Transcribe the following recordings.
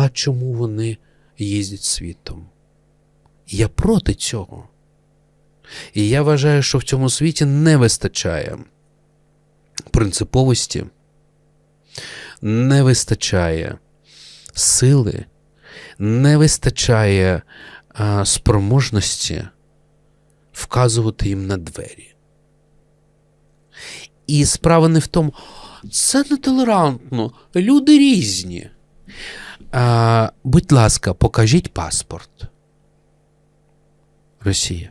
а чому вони їздять світом. Я проти цього. І я вважаю, що в цьому світі не вистачає принциповості, не вистачає сили, не вистачає а, спроможності вказувати їм на двері. І справа не в тому, це нетолерантно, люди різні. А, будь ласка, покажіть паспорт. Росія.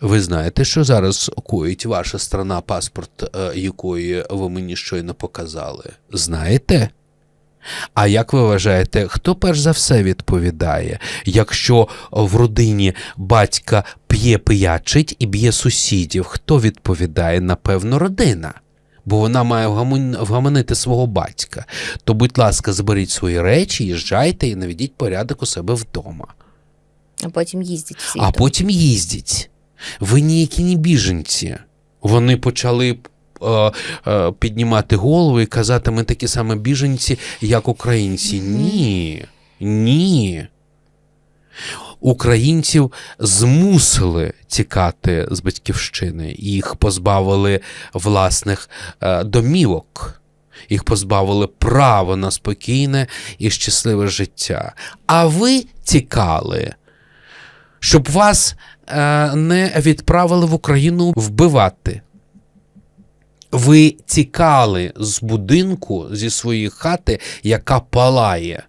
Ви знаєте, що зараз коїть ваша страна паспорт, е, якої ви мені щойно показали? Знаєте? А як ви вважаєте, хто перш за все відповідає, якщо в родині батька п'є пиячить і б'є сусідів? Хто відповідає? Напевно, родина. Бо вона має вгамонити свого батька. То, будь ласка, зберіть свої речі, їжджайте і наведіть порядок у себе вдома. А потім їздять всі. А потім їздять. Ви ніякі не біженці. Вони почали е, е, піднімати голову і казати, ми такі самі біженці, як українці. Ні. Ні. Українців змусили тікати з батьківщини, їх позбавили власних е, домівок, їх позбавили права на спокійне і щасливе життя. А ви тікали щоб вас е, не відправили в Україну вбивати. Ви тікали з будинку зі своєї хати, яка палає.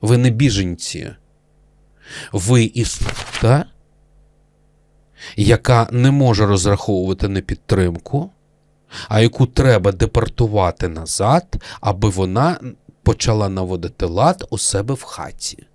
Ви не біженці. Ви істота, яка не може розраховувати на підтримку, а яку треба депортувати назад, аби вона почала наводити лад у себе в хаті.